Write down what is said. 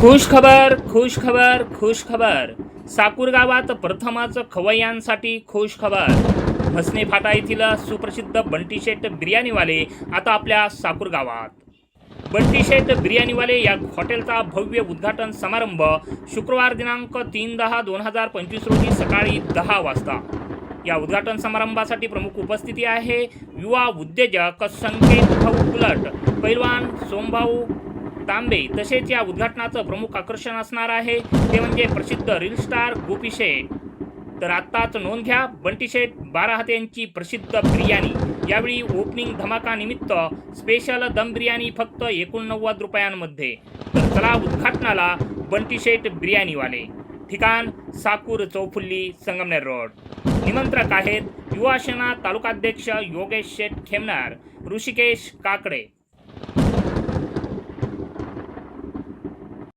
खुश खबर खुश खबर खुश खबर साकूर गावात प्रथमच खवय्यांसाठी खुश खबर हसने फाटा येथील सुप्रसिद्ध बंटीशेट बिर्याणीवाले आता आपल्या साकूर गावात. बंटीशेट बिर्याणीवाले या हॉटेलचा भव्य उद्घाटन समारंभ शुक्रवार दिनांक तीन दहा दोन हजार पंचवीस रोजी सकाळी दहा वाजता. या उद्घाटन समारंभासाठी प्रमुख उपस्थिती आहे युवा उद्योजक संकेत भाऊ उलट. पैलवान सोमभाऊ तांबे तसेच या उद्घाटनाचं प्रमुख आकर्षण असणार आहे. ते म्हणजे प्रसिद्ध रील स्टार गोपी शेठ तर आत्ताच नोंद घ्या बंटी शेठ बारा हात्यांची प्रसिद्ध बिर्याणी. यावेळी ओपनिंग धमाकानिमित्त स्पेशल दम बिर्याणी फक्त एकोणनव्वद रुपयांमध्ये. तर चला उद्घाटनाला बंटी शेठ बिर्याणीवाले. ठिकाण साकूर चौफुल्ली संगमनेर रोड. निमंत्रक आहेत युवासेना तालुकाध्यक्ष योगेश शेठ खेमनार ऋषिकेश काकडे.